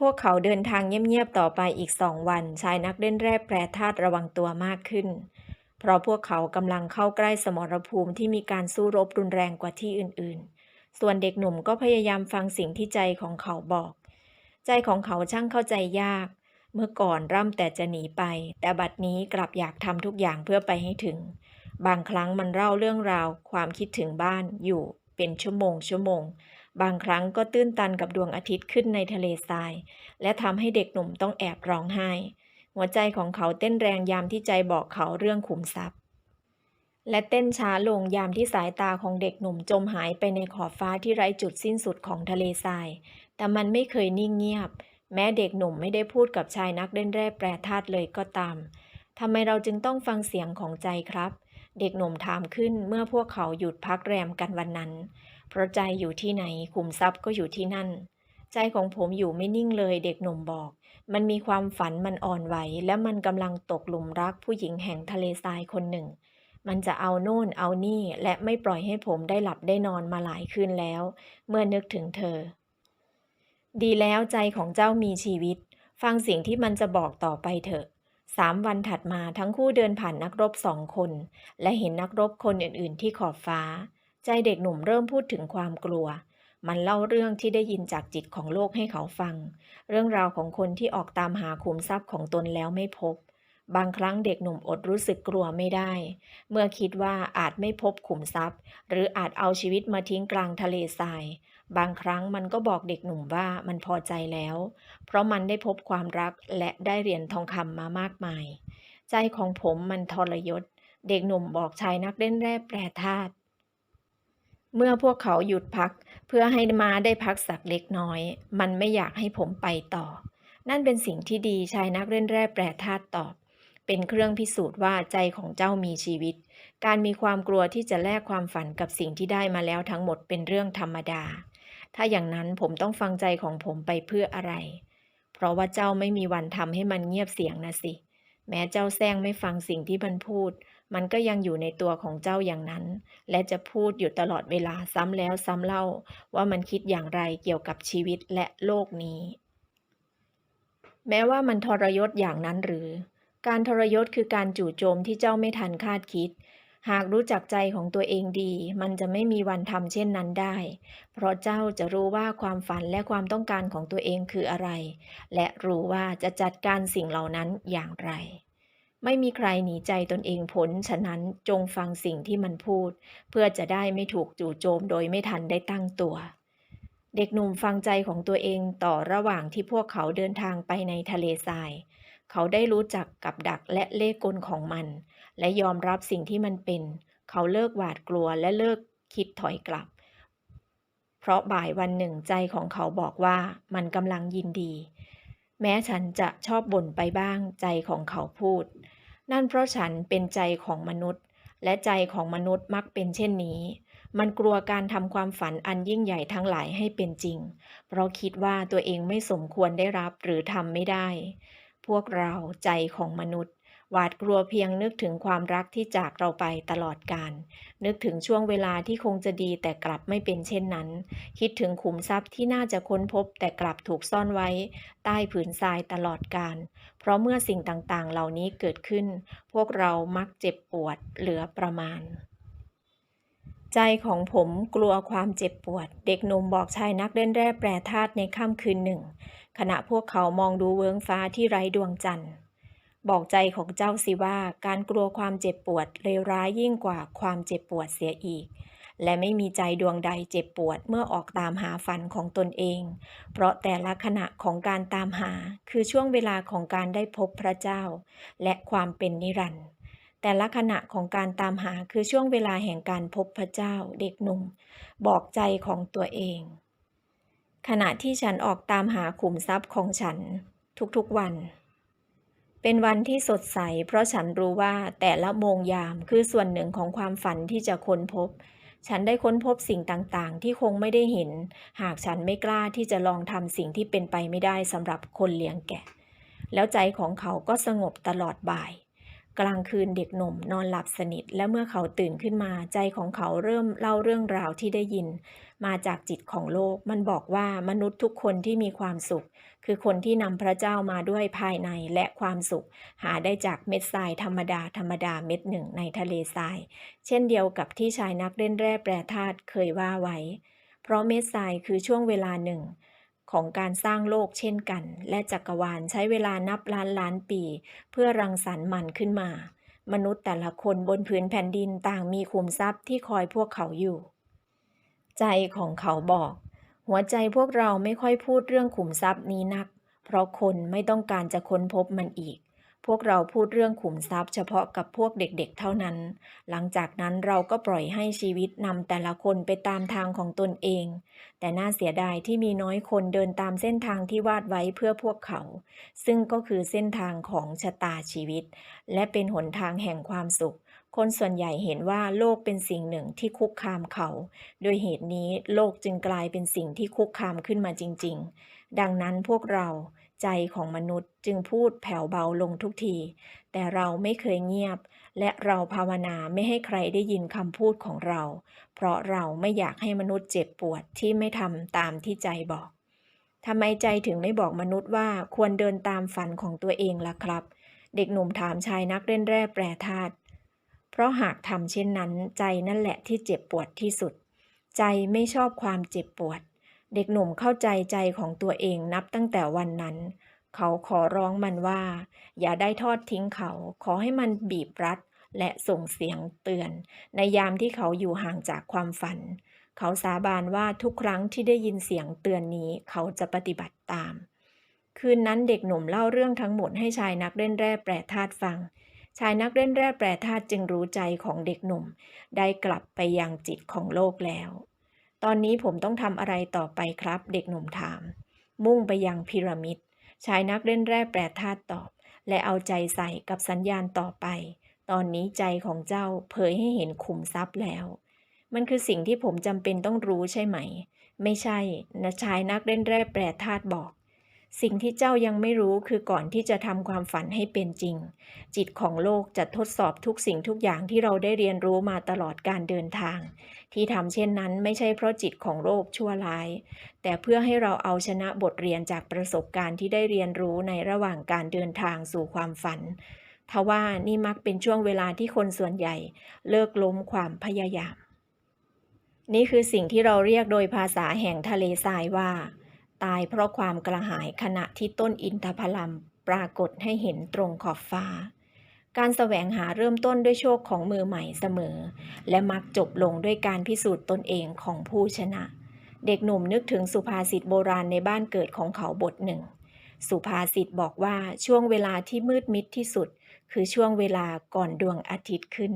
พวกเขาเดินทางเงียบๆต่อไปอีกสองวัน ชายนักเล่นแร่แปรธาตุระวังตัวมากขึ้น เพราะพวกเขากำลังเข้าใกล้สมรภูมิที่มีการสู้รบรุนแรงกว่าที่อื่นๆ ส่วนเด็กหนุ่มก็พยายามฟังสิ่งที่ใจของเขาบอก ใจของเขาช่างเข้าใจยาก เมื่อก่อนร่ำแต่จะหนีไป แต่บัดนี้กลับอยากทำทุกอย่างเพื่อไปให้ถึง บางครั้งมันเล่าเรื่องราว ความคิดถึงบ้านอยู่เป็นชั่วโมงชั่วโมง บางครั้งก็ตื้นตันกับดวงอาทิตย์ขึ้นในทะเลทราย และทำให้เด็กหนุ่มต้องแอบร้องไห้ หัวใจของเขาเต้นแรงยามที่ใจบอกเขาเรื่องขุมทรัพย์ และเต้นช้าลงยามที่สายตาของเด็กหนุ่มจมหายไปในขอบฟ้าที่ไร้จุดสิ้นสุดของทะเลทราย แต่มันไม่เคยนิ่งเงียบ แม้เด็กหนุ่มไม่ได้พูดกับชายนักเล่นแร่แปรธาตุเลยก็ตามทำไมเราจึงต้องฟังเสียงของใจครับ เด็กหนุ่มถามขึ้นเมื่อพวกเขาหยุดพักแรมกันวันนั้น เพราะใจอยู่ที่ไหนขุมทรัพย์ก็อยู่ที่นั่น ใจของผมอยู่ไม่นิ่งเลยเด็กหนุ่มบอก มันมีความฝันมันอ่อนไหว และมันกำลังตกหลุมรักผู้หญิงแห่งทะเลทรายคนหนึ่ง มันจะเอาโน่นเอานี่และไม่ปล่อยให้ผมได้หลับได้นอนมาหลายคืนแล้ว เมื่อนึกถึงเธอ ดีแล้วใจของเจ้ามีชีวิต ฟังสิ่งที่มันจะบอกต่อไปเถอะสามวันถัดมาทั้งคู่เดินผ่านนักรบสองคน และเห็นนักรบคนอื่น ๆ ที่ขอบฟ้า ใจเด็กหนุ่มเริ่มพูดถึงความกลัว มันเล่าเรื่องที่ได้ยินจากจิตของโลกให้เขาฟัง เรื่องราวของคนที่ออกตามหาขุมทรัพย์ของตนแล้วไม่พบ บางครั้งเด็กหนุ่มอดรู้สึกกลัวไม่ได้ เมื่อคิดว่าอาจไม่พบขุมทรัพย์ หรืออาจเอาชีวิตมาทิ้งกลางทะเลทราย บางครั้งมันก็บอกเด็กหนุ่มว่ามันพอใจแล้ว เพราะมันได้พบความรักและได้เหรียญทองคำมามากมาย ใจของผมมันทรยศ เด็กหนุ่มบอกชายนักเล่นแร่แปรธาตุ เมื่อพวกเขาหยุดพักเพื่อให้ม้าได้พักสักเล็กน้อย มันไม่อยากให้ผมไปต่อ นั่นเป็นสิ่งที่ดีชายนักเล่นแร่แปรธาตุตอบ เป็นเครื่องพิสูจน์ว่าใจของเจ้ามีชีวิต การมีความกลัวที่จะแลกความฝันกับสิ่งที่ได้มาแล้วทั้งหมดเป็นเรื่องธรรมดา ถ้าอย่างนั้นผมต้องฟังใจของผมไปเพื่ออะไร เพราะว่าเจ้าไม่มีวันทำให้มันเงียบเสียงนะสิ แม้เจ้าแซงไม่ฟังสิ่งที่มันพูด มันก็ยังอยู่ในตัวของเจ้าอย่างนั้น และจะพูดอยู่ตลอดเวลาซ้ำแล้วซ้ำเล่า ว่ามันคิดอย่างไรเกี่ยวกับชีวิตและโลกนี้ แม้ว่ามันทรยศอย่างนั้นหรือ การทรยศคือการจู่โจมที่เจ้าไม่ทันคาดคิด หากรู้จักใจของตัวเองดี มันจะไม่มีวันทำเช่นนั้นได้ เพราะเจ้าจะรู้ว่าความฝันและความต้องการของตัวเองคืออะไร และรู้ว่าจะจัดการสิ่งเหล่านั้นอย่างไร ไม่มีใครหนีใจตนเองพ้นฉะนั้นจงฟังสิ่งที่มันพูด เพื่อจะได้ไม่ถูกจู่โจมโดยไม่ทันได้ตั้งตัว เด็กหนุ่มฟังใจของตัวเองต่อระหว่างที่พวกเขาเดินทางไปในทะเลทราย เขาได้รู้จักกับดักและเล่กลของมัน และยอมรับสิ่งที่มันเป็น เขาเลิกหวาดกลัวและเลิกคิดถอยกลับ เพราะบ่ายวันหนึ่งใจของเขาบอกว่ามันกำลังยินดี แม้ฉันจะชอบบ่นไปบ้างใจของเขาพูด นั่นเพราะฉันเป็นใจของมนุษย์ และใจของมนุษย์มักเป็นเช่นนี้ มันกลัวการทำความฝันอันยิ่งใหญ่ทั้งหลายให้เป็นจริง เพราะคิดว่าตัวเองไม่สมควรได้รับหรือทำไม่ได้ พวกเราใจของมนุษย์ หวาดกลัวเพียงนึกถึงความรักที่จากเราไปตลอดกาลนึกถึงช่วงเวลาที่คงจะดีแต่กลับไม่เป็นเช่นนั้น คิดถึงขุมทรัพย์ที่น่าจะค้นพบแต่กลับถูกซ่อนไว้ ใต้ผืนทรายตลอดกาลเพราะเมื่อสิ่งต่างๆ เหล่านี้เกิดขึ้น พวกเรามักเจ็บปวดเหลือประมาณใจของผมกลัวความเจ็บปวด เด็กหนุ่มบอกชายนักเล่นแร่แปรธาตุในค่ำคืนหนึ่ง ขณะพวกเขามองดูเวิงฟ้าที่ไร้ดวงจันทร์ บอกใจของเจ้าสิว่าการกลัวความเจ็บปวดเลวร้ายยิ่งกว่าความเจ็บปวดเสียอีก และไม่มีใจดวงใดเจ็บปวดเมื่อออกตามหาฝันของตนเอง เพราะแต่ละขณะของการตามหาคือช่วงเวลาของการได้พบพระเจ้า และความเป็นนิรันดร์แต่ละขณะของการตามหาคือช่วงเวลาแห่งการพบพระเจ้าเด็กหนุ่ม บอกใจของตัวเอง ขณะที่ฉันออกตามหาขุมทรัพย์ของฉัน ทุกๆวัน เป็นวันที่สดใส เพราะฉันรู้ว่าแต่ละโมงยามคือส่วนหนึ่งของความฝันที่จะค้นพบ ฉันได้ค้นพบสิ่งต่างๆ ที่คงไม่ได้เห็น หากฉันไม่กล้าที่จะลองทำสิ่งที่เป็นไปไม่ได้สำหรับคนเลี้ยงแกะ แล้วใจของเขาก็สงบตลอดบ่าย กลางคืนเด็กหนุ่มนอนหลับสนิท และเมื่อเขาตื่นขึ้นมาใจของเขาเริ่มเล่าเรื่องราวที่ได้ยิน มาจากจิตของโลก มันบอกว่ามนุษย์ทุกคนที่มีความสุข คือคนที่นำพระเจ้ามาด้วยภายในและความสุข หาได้จากเม็ดทรายธรรมดาธรรมดาเม็ดหนึ่งในทะเลทราย เช่นเดียวกับที่ชายนักเล่นแร่แปรธาตุเคยว่าไว้ เพราะเม็ดทรายคือช่วงเวลาหนึ่ง ของการสร้างโลกเช่นกัน และจักรวาลใช้เวลานับล้านล้านปี เพื่อรังสรรค์มันขึ้นมา มนุษย์แต่ละคนบนพื้นแผ่นดินต่างมีขุมทรัพย์ที่คอยพวกเขาอยู่ ใจของเขาบอก หัวใจพวกเราไม่ค่อยพูดเรื่องขุมทรัพย์นี้นัก เพราะคนไม่ต้องการจะค้นพบมันอีก พวกเราพูดเรื่องขุมทรัพย์เฉพาะกับพวกเด็กๆเท่านั้น หลังจากนั้นเราก็ปล่อยให้ชีวิตนำแต่ละคนไปตามทางของตนเอง แต่น่าเสียดายที่มีน้อยคนเดินตามเส้นทางที่วาดไว้เพื่อพวกเขา ซึ่งก็คือเส้นทางของชะตาชีวิต และเป็นหนทางแห่งความสุขคนส่วนใหญ่เห็นว่าโลกเป็นสิ่งหนึ่งที่คุกคามเขา โดยเหตุนี้โลกจึงกลายเป็นสิ่งที่คุกคามขึ้นมาจริง ๆ ดังนั้นพวกเรา ใจของมนุษย์จึงพูดแผ่วเบาลงทุกที แต่เราไม่เคยเงียบ และเราภาวนาไม่ให้ใครได้ยินคำพูดของเรา เพราะเราไม่อยากให้มนุษย์เจ็บปวดที่ไม่ทำตามที่ใจบอกทำไมใจถึงไม่บอกมนุษย์ว่าควรเดินตามฝันของตัวเองล่ะครับ เด็กหนุ่มถามชายนักเล่นแร่แปรธาตุเพราะหากทำเช่นนั้นใจนั่นแหละที่เจ็บปวดที่สุด ใจไม่ชอบความเจ็บปวด เด็กหนุ่มเข้าใจใจของตัวเองนับตั้งแต่วันนั้น เขาขอร้องมันว่า อย่าได้ทอดทิ้งเขา ขอให้มันบีบรัดและส่งเสียงเตือน ในยามที่เขาอยู่ห่างจากความฝัน เขาสาบานว่าทุกครั้งที่ได้ยินเสียงเตือนนี้เขาจะปฏิบัติตาม คืนนั้นเด็กหนุ่มเล่าเรื่องทั้งหมดให้ชายนักเล่นแร่แปรธาตุฟัง ชายนักเล่นแร่แปรธาตุจึงรู้ใจของเด็กหนุ่ม ได้กลับไปยังจิตของโลกแล้ว ตอนนี้ผมต้องทำอะไรต่อไปครับ เด็กหนุ่มถาม มุ่งไปยังพีระมิด ชายนักเล่นแร่แปรธาตุตอบ และเอาใจใส่กับสัญญาณต่อไป ตอนนี้ใจของเจ้าเผยให้เห็นขุมทรัพย์แล้ว มันคือสิ่งที่ผมจำเป็นต้องรู้ใช่ไหม ไม่ใช่นะชายนักเล่นแร่แปรธาตุบอก สิ่งที่เจ้ายังไม่รู้คือก่อนที่จะทำความฝันให้เป็นจริง จิตของโลกจะทดสอบทุกสิ่งทุกอย่างที่เราได้เรียนรู้มาตลอดการเดินทาง ที่ทำเช่นนั้นไม่ใช่เพราะจิตของโลกชั่วร้าย แต่เพื่อให้เราเอาชนะบทเรียนจากประสบการณ์ที่ได้เรียนรู้ในระหว่างการเดินทางสู่ความฝันทว่านี่มักเป็นช่วงเวลาที่คนส่วนใหญ่ เลิกล้มความพยายาม นี่คือสิ่งที่เราเรียกโดยภาษาแห่งทะเลทรายว่า ตายเพราะความกระหายขณะที่ต้นอินทผลัมปรากฏให้เห็นตรงขอบฟ้า การแสวงหาเริ่มต้นด้วยโชคของมือใหม่เสมอ และมักจบลงด้วยการพิสูจน์ตนเองของผู้ชนะ เด็กหนุ่มนึกถึงสุภาษิตโบราณในบ้านเกิดของเขาบทหนึ่ง สุภาษิตบอกว่าช่วงเวลาที่มืดมิดที่สุด คือช่วงเวลาก่อนดวงอาทิตย์ขึ้น